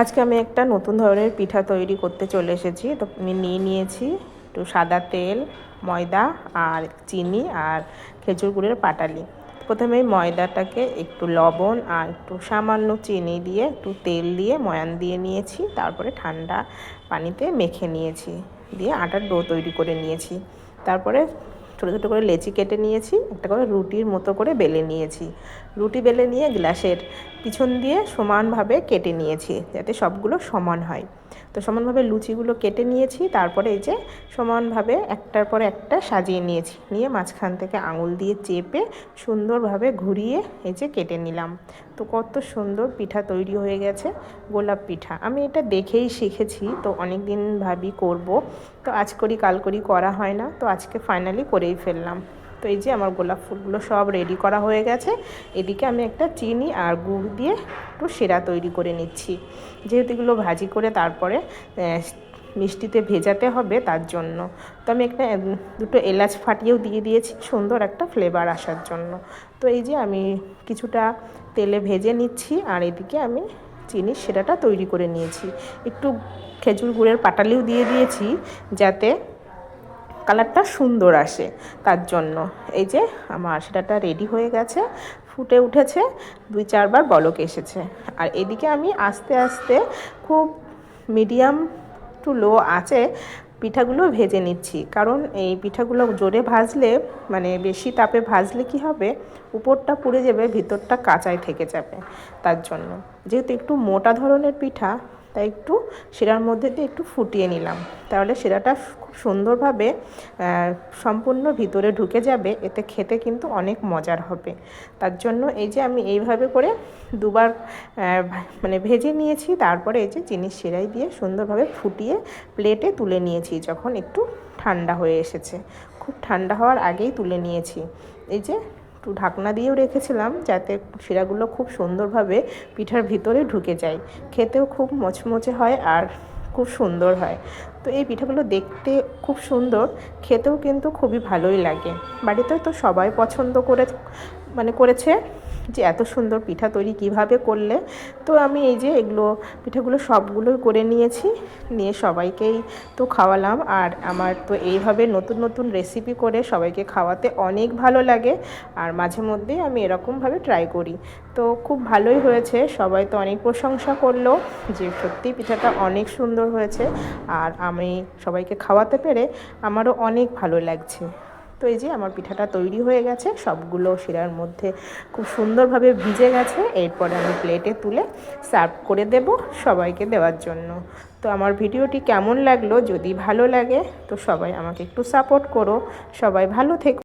আজকে আমি একটা নতুন ধরনের পিঠা তৈরি করতে চলে এসেছি। তো আমি নিয়ে নিয়েছি একটু সাদা তেল, ময়দা আর চিনি আর খেজুর গুড়ের পাটালি। প্রথমে ময়দাটাকে একটু লবণ আর একটু সামান্য চিনি দিয়ে, একটু তেল দিয়ে ময়ান দিয়ে নিয়েছি। তারপরে ঠান্ডা পানিতে মেখে নিয়েছি। দিয়ে আটার ডো তৈরি করে নিয়েছি। তারপরে ছোটো ছোটো করে লেচি কেটে নিয়েছি, একটা করে রুটির মতো করে বেলে নিয়েছি। রুটি বেলে নিয়ে গ্লাসের পিছন দিয়ে সমানভাবে কেটে নিয়েছি, যাতে সবগুলো সমান হয়। তো সমানভাবে লুচিগুলো কেটে নিয়েছি, তারপরে এই যে সমানভাবে একটার পর একটা সাজিয়ে নিয়েছি। নিয়ে মাঝখান থেকে আঙুল দিয়ে চেপে সুন্দরভাবে ঘুরিয়ে এই যে কেটে নিলাম। তো কত সুন্দর পিঠা তৈরি হয়ে গেছে, গোলাপ পিঠা। আমি এটা দেখেই শিখেছি, তো অনেক দিন ভাবি করব। তো আজ করি, কাল করি করা হয় না। তো আজকে ফাইনালি করেই ফেললাম। তো এই যে আমার গোলাপ ফুলগুলো সব রেডি করা হয়ে গেছে। এদিকে আমি একটা চিনি আর গুড় দিয়ে একটু সেরা তৈরি করে নিচ্ছি। যেহেতু এগুলো ভাজি করে তারপরে মিষ্টিতে ভেজাতে হবে তার জন্য। তো আমি একটা দুটো এলাচ ফাটিয়েও দিয়ে দিয়েছি, সুন্দর একটা ফ্লেভার আসার জন্য। তো এই যে আমি কিছুটা তেলে ভেজে নিচ্ছি আর এদিকে আমি চিনির সেরাটা তৈরি করে নিয়েছি। একটু খেজুর গুড়ের পাটালিও দিয়ে দিয়েছি যাতে কালারটা সুন্দর আসে তার জন্য। এই যে আমার সেটাটা রেডি হয়ে গেছে, ফুটে উঠেছে, দুই চারবার বলক এসেছে। আর এদিকে আমি আস্তে আস্তে খুব মিডিয়াম টু লো আছে পিঠাগুলো ভেজে নিচ্ছি। কারণ এই পিঠাগুলো জোরে ভাজলে মানে বেশি তাপে ভাজলে কি হবে? উপরটা পুড়ে যাবে, ভিতরটা কাঁচাই থেকে যাবে তার জন্য। যেহেতু একটু মোটা ধরনের পিঠা তাই একটু শিরার মধ্যে দিয়ে একটু ফুটিয়ে নিলাম। তাহলে শিরাটা খুব সুন্দরভাবে সম্পূর্ণ ভিতরে ঢুকে যাবে, এতে খেতে কিন্তু অনেক মজার হবে। তার জন্য এই যে আমি এইভাবে করে দুবার মানে ভেজে নিয়েছি, তারপরে এই যে চিনি শিরাই দিয়ে সুন্দরভাবে ফুটিয়ে প্লেটে তুলে নিয়েছি, যখন একটু ঠান্ডা হয়ে এসেছে। খুব ঠান্ডা হওয়ার আগেই তুলে নিয়েছি। এই যে একটু ঢাকনা দিয়েও রেখেছিলাম যাতে শিরাগুলো খুব সুন্দরভাবে পিঠার ভিতরে ঢুকে যায়। খেতেও খুব মচমচে হয় আর খুব সুন্দর হয়। তো এই পিঠাগুলো দেখতে খুব সুন্দর, খেতেও কিন্তু খুবই ভালোই লাগে। বাড়িতে তো সবাই পছন্দ করে মানে করেছে যে এত সুন্দর পিঠা তৈরি কীভাবে করলে। তো আমি এই যে এগুলো, পিঠাগুলো সবগুলোই করে নিয়েছি, নিয়ে সবাইকেই তো খাওয়ালাম। আর আমার তো এইভাবে নতুন নতুন রেসিপি করে সবাইকে খাওয়াতে অনেক ভালো লাগে। আর মাঝে মধ্যেই আমি এরকমভাবে ট্রাই করি। তো খুব ভালোই হয়েছে, সবাই তো অনেক প্রশংসা করল যে সত্যি পিঠাটা অনেক সুন্দর হয়েছে। আর আমি সবাইকে খাওয়াতে পেরে আমারও অনেক ভালো লাগছে। তো এই যে আমার পিঠাটা তৈরি হয়ে গেছে, সবগুলো শিরার মধ্যে খুব সুন্দরভাবে ভিজে গেছে। এরপরে আমি প্লেটে তুলে সার্ভ করে দেব সবাইকে দেওয়ার জন্য। তো আমার ভিডিওটি কেমন লাগল? যদি ভালো লাগে, তো সবাই আমাকে একটু সাপোর্ট করো। সবাই ভালো থেকো।